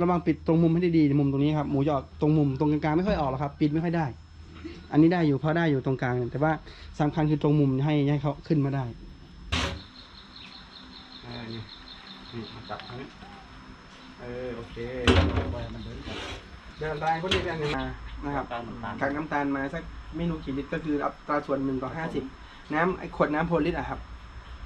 ระวังปิดตรงมุมให้ดีๆมุมตรงนี้ครับหมูจะออกตรงมุมตรงกลางๆไม่ค่อยออกหรอกครับ ปิดไม่ค่อยได้ อันนี้ได้อยู่เพราะได้อยู่ตรงกลางเนี่ยแต่ว่าสำคัญคือตรงมุมให้ให้เขาขึ้นมาได้อ่านี่นี่มาจับทั้งนี้เออโอเคเดี๋ยวได้คนนี้เป็นอันหนึงมานะครับตามน้ำตาลกากน้ำตาลมาสักไม่รู้กี่ลิตรก็คืออัตราส่วนหนึ่งต่อห้าสิบน้ำไอ้ขวดน้ำโพลิตรอะครับ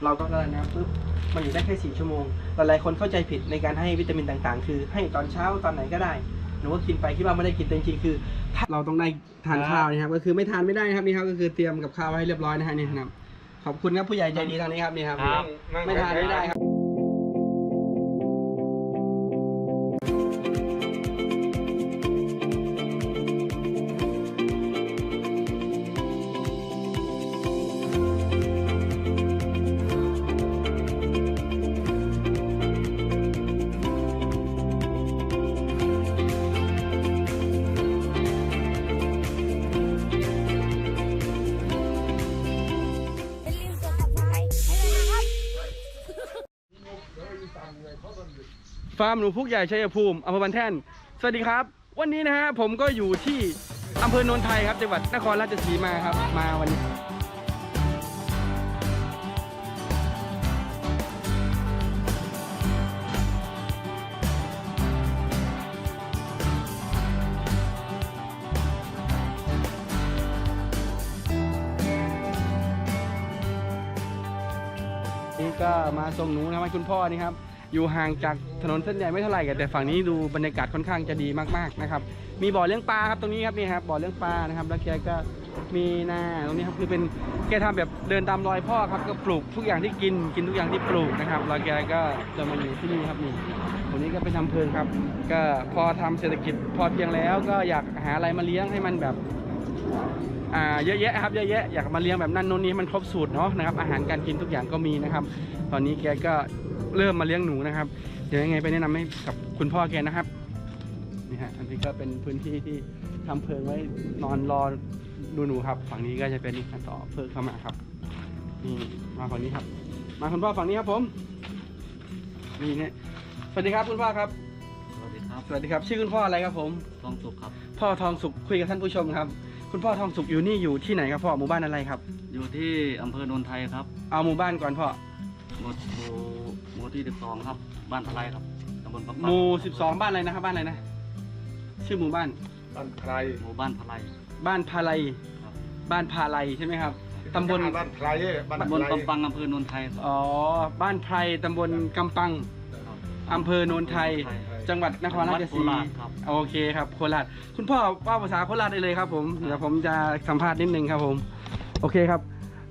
เราก็ละลายน้ำปุ๊บ มันอยู่ได้แค่สี่ชั่วโมง หลายๆคนเข้าใจผิดในการให้วิตามินต่างๆ คือให้ตอนเช้าตอนไหนก็ได้ หนูก็กินไปคิดว่าไม่ได้กินแต่จริงๆคือถ้าเราต้องได้ทานข้าวนะครับก็คือไม่ทานไม่ได้นะครับนี่ครับก็คือเตรียมกับข้าวไว้ให้เรียบร้อยนะฮะนี่ครับขอบคุณครับผู้ใหญ่ใจดีทางนี้ครับนี่ครับครับไม่ทานไม่ได้ครับ ฟาร์มหนูพุกใหญ่ชัยภูมิอำเภอบันแท่น สวัสดีครับ วันนี้นะฮะผมก็อยู่ที่อำเภอโนนไทยครับจังหวัดนครราชสีมาครับ มาวันนี้ นี่ก็มาส่งหนูนะครับคุณพ่อนี่ครับ อยู่ห่างจาก ถนนเส้นใหญ่ไม่เท่าไหร่กันแต่ฝั่งนี้ดูบรรยากาศค่อนข้างจะดีมากๆนะครับ มีบ่อเลี้ยงปลาครับตรงนี้ครับนี่ครับบ่อเลี้ยงปลานะครับ แล้วแกก็มีหน้าตรงนี้ครับคือเป็นแกทำแบบเดินตามรอยพ่อครับก็ปลูกทุกอย่างที่กินกินทุกอย่างที่ปลูกนะครับแล้วแกก็จะมาอยู่ที่นี่ครับนี่ตรงนี้ก็เป็นทำเพลิงครับ ก็พอทำเศรษฐกิจพอเพียงแล้ว ก็อยากหาอะไรมาเลี้ยงให้มันแบบอ่าเยอะแยะครับเยอะแยะอยากมาเลี้ยงแบบนั้นโน้นนี้มันครบสูตรเนาะนะครับอาหารการกินทุกอย่างก็มีนะครับ ตอนนี้แกก็ เริ่มมาเลี้ยงหนูนะครับ เดี๋ยวยังไงไปแนะนำให้กับคุณพ่อแกนะครับนี่ฮะอันนี้ก็เป็นพื้นที่ที่ทำเพลิงไว้นอนรอดูหนูครับ ฝั่งนี้ก็จะเป็นการต่อเพลิงเข้ามาครับนี่มาฝั่งนี้ครับ มาคุณพ่อฝั่งนี้ครับผมนี่เนี่ยสวัสดีครับคุณพ่อครับสวัสดีครับ สวัสดีครับ ชื่อคุณพ่ออะไรครับผม ทองสุขครับ พ่อทองสุขคุยกับท่านผู้ชมครับ คุณพ่อทองสุขอยู่นี่อยู่ที่ไหนครับพ่อหมู่บ้านอะไรครับ อยู่ที่อำเภอโนนไทยครับ เอาหมู่บ้านก่อนพ่อหมู่หมู่หมู่ ที่ 12 ครับ บ้านทลายครับตำบลปักหปักมู่สิบสองบ้านอะไรนะครับ บ้านอะไรนะ ชื่อหมู่บ้าน บ้านไพรหมู่บ้านทลายบ้านพาไลครับบ้านพาไลใช่ไหมครับตำบลบ้านไพรบ้านตำบลไพรปังปังอำเภอโนนไทยครับอ๋อบ้านไพรตำบลกำปังครับอำเภอโนนไทย จังหวัดนครราชสีจังหวัมาดโคราชครับ โอเคครับโคราชคุณพ่อว่าภาษาโคราชได้เลยครับ ผมเดี๋ยวผมจะสัมภาษณ์นิดนึงครับผม โอเคครับ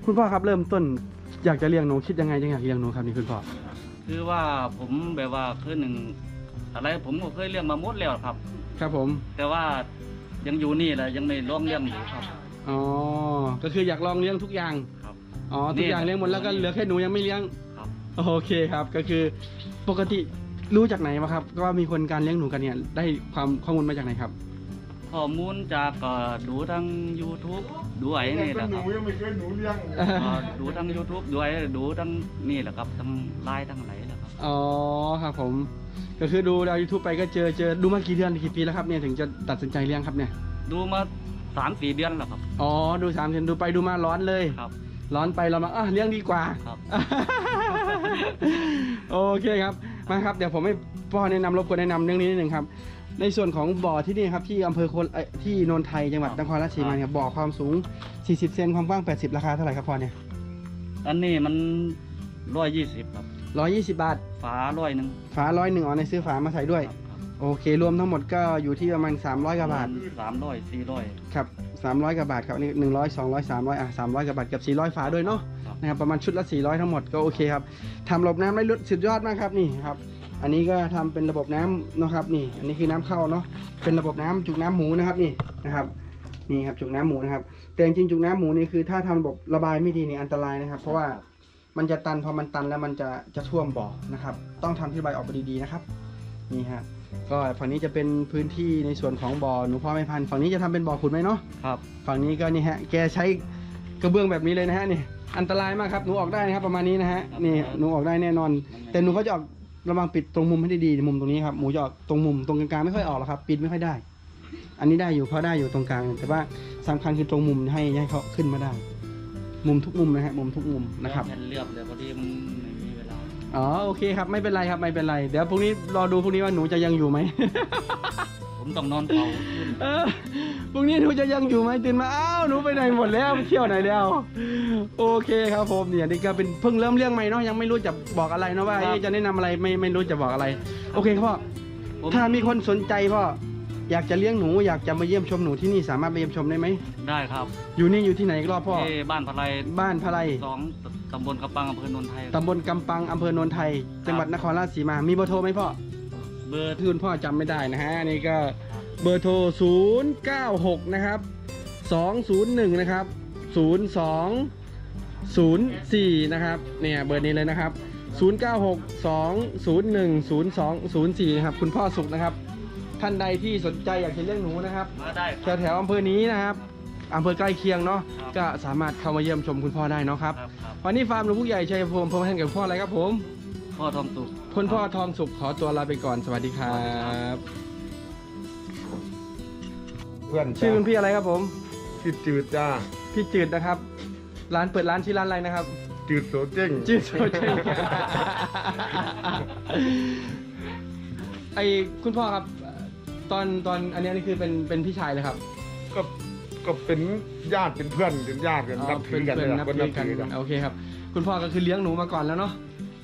คุณพ่อครับเริ่มต้นอยากจะเลี้ยงหนูคิดยังไงจึงอยากเลี้ยงหนูครับนี่คุณพ่อ คือว่าผมแบบว่าคือหนึ่งอะไรผมก็เคยเลี้ยงมาหมดแล้วครับ ครับผมแต่ว่ายังอยู่นี่แหละยังไม่ลองเลี้ยงอยู่ครับ อ๋อก็คืออยากลองเลี้ยงทุกอย่างครับ อ๋อทุกอย่างเลี้ยงหมดแล้วก็เหลือแค่หนูยังไม่เลี้ยงครับ โอเคครับก็คือปกติรู้จากไหนมาครับ ก็มีคนการเลี้ยงหนูกันเนี่ยได้ความข้อมูลมาจากไหนครับ ข้อมูลจากก็ดูทาง YouTube ดูไอ้นี่แหละหคนูรับยังไม่เคยหนูเลี้ยงก็ดูทั้ง YouTube ด้วยดูทั้งนี่แหละครับทั้งไลน์ทั้งไหนแหละครับอ๋อครับผม ก็คือดูดาวยูทูบไปก็เจอเจอดูมากี่เดือนกี่ปีแล้วครับเนี่ยถึงจะตัดสินใจเลี้ยงครับเนี่ย ดูมาสามสี่เดือนแล้วครับ อ๋อดูสามเดือนดูไปดูมาร้อนเลย ครับ ร้อนไปเรามาอะเลี้ยงดีกว่า ครับ โอเคครับมาครับเดี๋ยวผมให้พ่อแนะนำรบกวนแนะนำเรื่องนี้นิดหนึ่งครับ ในส่วนของบ่อที่นี่ครับที่อำเภอโคนเอ้ยที่โนนไทยจังหวัดนครราชสีมาเนี่ยบ่อความสูง 40 เซนความกว้าง 80 ราคาเท่าไหร่ครับพ่อเนี่ยอันนี้มันร้อยยี่สิบครับ 120 บาท ฝาร้อยหนึ่งฝาร้อยหนึ่งอ๋อในซื้อฝามาใส่ด้วย โอเค รวมทั้งหมดก็อยู่ที่ประมาณ 300กว่าบาทสามร้อยสี่ร้อย ครับ 300กว่าบาทครับนี่100 200 300อะ300กว่าบาทกับ 400 ฝาด้วยเนาะครับ นะครับประมาณชุดละ 400 ทั้งหมดก็โอเคครับทำระบบน้ำได้สุดยอดมากครับนี่ครับ อันนี้ก็ทำเป็นระบบน้ำนะครับนี่ อันนี้คือน้ำเข้าเนาะเป็นระบบน้ำจุกน้ำหมูนะครับนี่นะครับนี่ครับจุกน้ำหมูนะครับแต่จริงๆจุกน้ำหมูนี่คือถ้าทำระบบระบายไม่ดีนี่อันตรายนะครับ เพราะว่ามันจะตันพอมันตันแล้วมันจะจะท่วมบ่อนะครับ ต้องทำที่ระบายออกไปดีๆนะครับนี่ฮะก็ฝั่งนี้จะเป็นพื้นที่ในส่วนของบ่อหนูพ่อไม่พันธุ์ฝั่งนี้จะทำเป็นบ่อขุดไหมเนาะครับฝั่งนี้ก็นี่ฮะแกใช้กระเบื้องแบบนี้เลยนะฮะนี่อันตรายมากครับหนูออกได้นะครับประมาณนี้นะฮะนี่หนูออกได้แน่นอน แต่หนูเขาจะออก ระวังปิดตรงมุมให้ดีๆมุมตรงนี้ครับหมูจะออกตรงมุมตรงกลางๆไม่ค่อยออกหรอกครับ ปิดไม่ค่อยได้ อันนี้ได้อยู่เพราะได้อยู่ตรงกลาง แต่ว่าสำคัญคือตรงมุมให้ให้เขาขึ้นมาได้ มุมทุกมุมนะฮะมุมทุกมุมนะครับแผ่นเรียบเลยพอดีมันไม่มีเวลาอ๋อโอเคครับไม่เป็นไรครับไม่เป็นไร เดี๋ยวพรุ่งนี้รอดูพรุ่งนี้ว่าหนูจะยังอยู่ไหมผม ต้องนอนเผาขึ้นเออพรุ่งนี้หนูจะยังอยู่ไหมตื่นมาอ้าวหนูไปไหนหมดแล้วไปเที่ยวไหนแล้วโอเคครับผมเนี่ยนี่ก็เป็นเพิ่งเริ่มเรื่องใหม่เนาะยังไม่รู้จะบอกอะไรเนาะว่าเอ๊ะจะแนะนำอะไรไม่ไม่รู้จะบอกอะไร โอเคครับพ่อผมถ้ามีคนสนใจพ่ออยากจะเลี้ยงหนูอยากจะมาเยี่ยมชมหนูที่นี่สามารถไปเยี่ยมชมได้ไหมได้ครับอยู่นี่อยู่ที่ไหนอีกรอบพ่อ ที่บ้านพลายบ้านพะไลสองตำบลกระปังอำเภอโนนไทย ตำบลกำปังอำเภอโนนไทย จังหวัดนครราชสีมา มีเบอร์โทรไหมพ่อ เบอร์ที่คุณพ่อจำไม่ได้นะฮะอันนี้ก็เบอร์โทร 096 นะครับ 201 นะครับ 0204 นะครับเนี่ยเบอร์นี้เลยนะครับ 096 201 0204 นะครับ คุณพ่อสุขนะครับ ท่านใดที่สนใจอยากจะเลี้ยงหนูนะครับ มาได้คแถรับ วแถวๆอำเภอนี้นะครับอำเภอใกล้เคียงเนาะครับ ก็สามารถเข้ามาเยี่ยมชมคุณพ่อได้เนาะครับ ครับครับวันนี้ฟาร์มหลวงผู้ใหญ่ชัยภูมิพรหมแทนกับพ่ออะไรครับผม พ่อทองสุก คุณพ่อทองสุขขอตัวลาไปก่อนสวัสดีครับเพื่อนชื่อคุณพี่อะไรครับผม ชื่อจืดจ้าพี่จืดนะครับ ร้านเปิดร้านชื่อร้านอะไรนะครับ จืดโสเจ้งจืดโซเจงไอคุณพ่อครับ ตอนตอนอันนี้นี่คือเป็นเป็นพี่ชายเลยครับก็ก็เป็นญาติเป็นเพื่อนเป็นญาติกันนับถือกันเป็เลยนนะนับคนถืนัอบกันถือกัน โอเคครับ คุณพ่อก็คือเลี้ยงหนูมาก่อนแล้วเนาะ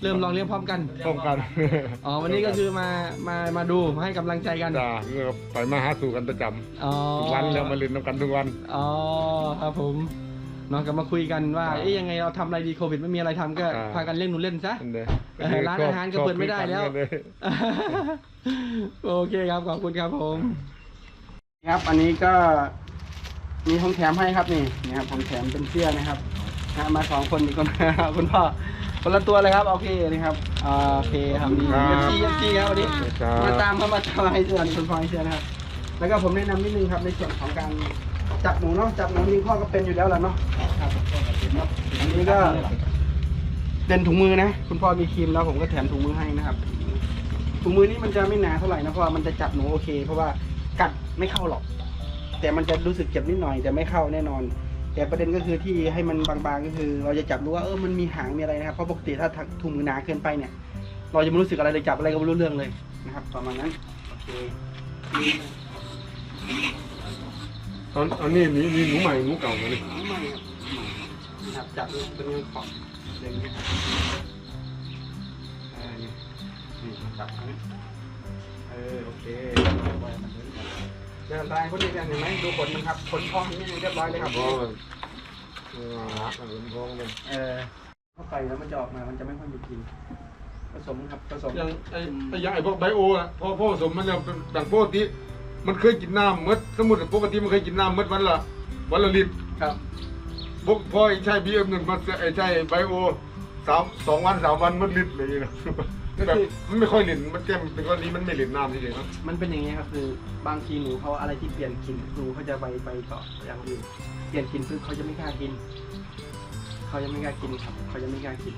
เริ่มลองเลี้ยงพร้อมกัน ป้องกันอ๋อ วันนี้ก็คือมา มา มาดูมาให้กำลังใจกัน จ้าเมื่อไปมาหาสู่กันประจอ๋อำทุกวันแล้วมาเล่นน้ำกันทุกวันอ๋อ ครับผมเนาะก็มาคุยกันว่าครับเอ๊ยยังไงเราทำอะไรดีโควิดไม่มีอะไรทำก็ครับพากันเล่นหนูเล่นซะ นั่นเลยเออร้านอาหารก็เปิดไม่ได้แล้ว ชอบคุยกันเลยโอเคครับ ขอบคุณครับผม ครับ อันนี้ก็มีของแถมให้ครับนี่นะครับของแถมเป็นเสื้อนะครับนะมาสองคนอีกคน คุณพ่อ คนละตัวเลยครับโอเคนะครับอ่าโอเคครับนี่ครับเอฟซีเอฟซีครับวันนี้ครับมาตามเข้ามาทำให้เสื้อคุณพ่อให้เสื้อนะครับ แล้วก็ผมแนะนำนิดนึงครับในส่วนของการจับหนูเนาะจับหนูยิงพ่อก็เป็นอยู่แล้วแหละเนาะครับอันนี้ก็เป็นถุงมือนะ คุณพ่อมีครีมแล้วผมก็แถมถุงมือให้นะครับถุงมือนี่มันจะไม่หนาเท่าไหร่นะเพราะว่ามันจะจับหนูโอเค เพราะว่ากัดไม่เข้าหรอก แต่มันจะรู้สึกเจ็บนิดหน่อยแต่ไม่เข้าแน่นอน แต่ประเด็นก็คือที่ให้มันบางๆก็คือ เราจะจับรู้ว่าเออมันมีหางมีอะไรนะครับเพราะปกติถ้าถุงมือหนาเกินไปเนี่ย เราจะไม่รู้สึกอะไรเลยจับอะไรก็ไม่รู้เรื่องเลยนะครับประมาณนั้นโอเคตอนอันนี้มีมีหนูใหม่หนูเก่ามาเลยไม่ครับไม่ครับจับเป็นเงินขอบอย่างเงี้ยเออนี่นี่จับอันนี้เออโอเค เดินได้คนนี้เห็นไหมดูขนมันครับขนพองนี่เรียบร้อยเลยครับเพราะมันเออรักมันเป็นพวกมันเออเข้าไปแล้วมันจะออกมา มันจะไม่ค่อยมีกลินผสมครับผสมอย่างไอ้ไอ้อย่างไอ้พวกไบโออะพอพ่อผสมมันเนี่ยเป็นดังปกติมันเคยกินน้ำมดสมมติปกติมันเคยกินน้ำมดวันละวันละลิตรครับพวกพ่อไอ้ใช่บีเอ็มหนึ่งมาไอ้ใช่ไบโอสามสองวันสามวันมันลิตรเลยนะ แบบมันไม่ค่อยหลินมันแก้มเป็นวันนี้มันไม่หลินน้ำเฉยๆนะมันเป็นอย่างนี้ยครับคือบางทีหนูเขาอะไรที่เปลี่ยนกลิ่นหนูเขาจะไปไปต่ออย่างอื่นเปลี่ยนกลิ่นปุ๊บเขาจะไม่กล้ากินเขาจะไม่กล้ากินครับเขาจะไม่กล้ากิน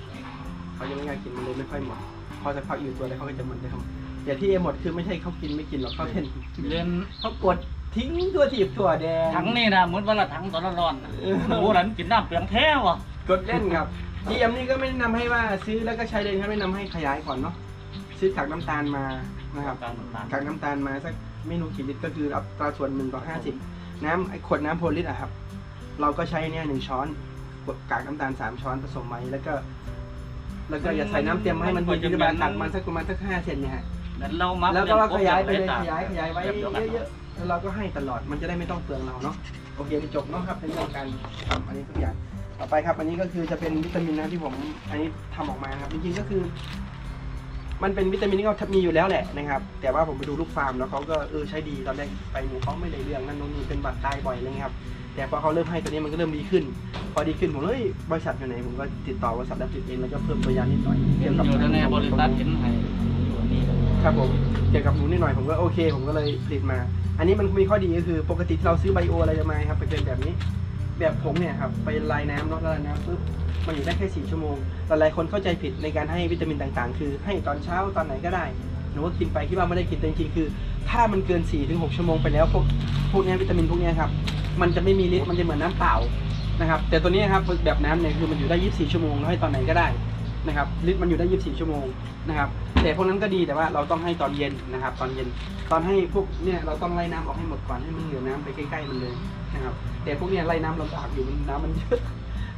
เขาจะไม่กล้ากินมันเลยไม่ค่อยหมดพอจะพักอยู่ตัวอะไรเขาก็จะหมดเลยครับแต่ที่หมดคือไม่ใช่เขากินไม่กินหรอกเขาเล่นเล่นเขากดทิ้งตัวถีบตัวแดงถังนี่นะเหมือนวันละถังตอนละร้อนน่ะโอ้โหนั้นกินน้ำเปลียงแท้วะกดเล่นครับ GM นี่ก็ไม่แนะนำให้ว่าซื้อแล้วก็ใช้เลยครับไม่แนะนำให้ขยายก่อนเนาะซื้อกากน้ำตาลมานะครับการน้ำตาลกากน้ำตาลมาสักไม่รู้กี่ลิตรก็คืออัตราส่วนหนึ่งต่อห้าสิบน้ำไอ้ขวดน้ำโพลิตอะครับ เราก็ใช้เนี่ยหนึ่งช้อนขวดกากน้ำตาลสามช้อนผสมไว้แล้วก็ แล้วก็อย่าใส่น้ำเต็มให้มันพอดีระบายตักมันสักประมาณสักห้าเซนเนี่ยฮะนั้นเรามักแล้วก็ว่าขยายไปเลยแบบขยายขยายไว้แบบดีวกันเยอะๆแล้วเราก็ให้ตลอดมันจะได้ไม่ต้องเปลืองเราเนาะโอเคจบเนาะครับในเรื่องการทำอันนี้ทุกอย่าง ต่อไปครับ อันนี้ก็คือจะเป็นวิตามินนะที่ผมอันนี้ทำออกมานะครับจริงๆก็คือ มันเป็นวิตามินที่เขามีอยู่แล้วแหละนะครับ แต่ว่าผมไปดูลูกฟาร์มแล้วเขาก็เออใช้ดีตอนแรกไปหนูเขาไม่ได้เรื่องนั่นนู่นนี่เป็นบัตรตายบ่อยเลยครับแต่พอเขาเริ่มให้ตัวนี้มันก็เริ่มดีขึ้น พอดีขึ้นผมเลยเฮ้ยบริษัทอยู่ไหนผมก็ติดต่อบริษัทแล้วติดเองแล้วก็เพิ่มตัวยานิดหน่อยเห็นอยู่ในบริษัทเห็นให้อยู่นี่ครับผมเกี่ยวกับหนูนิดหน่อยผมก็โอเค ผมก็เลยผลิตมา อันนี้มันมีข้อดีก็คือปกติที่เราซื้อไบโออะไรมาครับเป็นแบบนี้ แบบผงเนี่ยครับไปลายน้ำเนาะละลายน้ำปุ๊บมันอยู่ได้แค่สี่ชั่วโมง หลายๆคนเข้าใจผิดในการให้วิตามินต่างๆ คือให้ตอนเช้าตอนไหนก็ได้ หนูว่ากินไปคิดว่าไม่ได้กินแต่จริงๆคือ ถ้ามันเกิน4ี่ถึงหชั่วโมงไปแล้วพวกพวกเนี้ยวิตามินพวกเนี้ยครับมันจะไม่มีฤทธิ์มันจะเหมือนน้ำเปล่านะครับแต่ตัวนี้ครับแบบน้ำเนี่ยคือมันอยู่ได้ 24 ชั่วโมงแล้วให้ตอนไหนก็ได้นะครับฤทธิ์มันอยู่ได้ 24 ชั่วโมงนะครับแต่พวกนั้นก็ดีแต่ว่าเราต้องให้ตอนเย็นนะครับ ตอนเย็นตอนให้พวกเนี่ยเราต้องไล่น้ำออกให้หมดก่อนให้มันเหลือน้ำไปใกล้ๆมันเลย นะครับ แต่พวกเนี้ยไล่น้ำลำบากอยู่มันน้ำมันเยอะ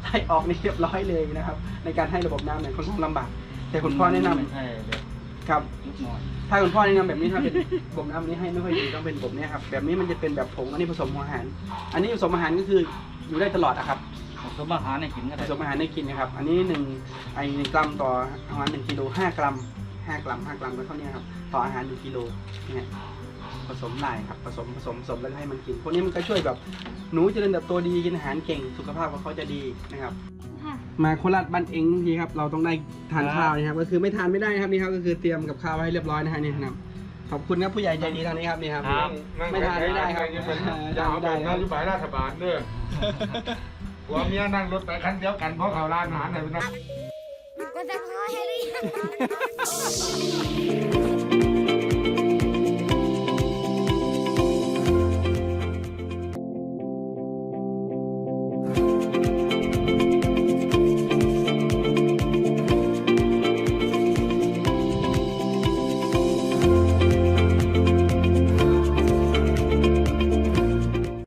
ไล่ออกนี่เรียบร้อยเลยนะครับ ในการให้ระบบน้ำเนี่ยค่อนข้างลำบาก แต่คุณพ่อแนะนำไม่ใช่แบบครับลูกน้อยถ้าคุณพ่อแนะนำแบบนี้ถ้าเป็นระบบน้ำอันนี้ให้ไม่ค่อยดีต้องเป็นระบบเนี้ยครับแบบนี้มันจะเป็นแบบผงอันนี้ผสมอาหาร อันนี้ผสมอาหารก็คืออยู่ได้ตลอดอะครับผสมอาหารให้กินก็ผได้สมอาหารให้กินนะครับ อันนี้หนึ่งไอหนึ่งกรัมต่ออาหารหนึ่งกิโลห้ากรัมห้ากรัมห้ากรัมก็เท่านี้ครับต่ออาหารหนึ่งกิโลเนี่ย ผสมได้ครับผสมผสมผสมแล้วก็ให้มันกิน พวกนี้มันก็ช่วยแบบหนูเจริญเติบโตดีกินอาหารเก่งสุขภาพของเขาจะดีนะครับ ค่ะ มาโคราชบ้านเองทีครับเราต้องได้ทานข้าวนะครับ ก็คือไม่ทานไม่ได้นะครับนี่ครับก็คือเตรียมกับข้าวไว้ให้เรียบร้อยนะฮะนี่นะครับขอบคุณครับผู้ใหญ่ใจดีทางนี้ครับนี่ครับไม่ทานไม่ได้ครับจะเอาแบบนโยบายรัฐบาลเด้อผัวเมียนั่งรถไปคันเดียวกันเพราะเขาร้านอาหารไหนเป็นนักก็จะพอให้หรือยัง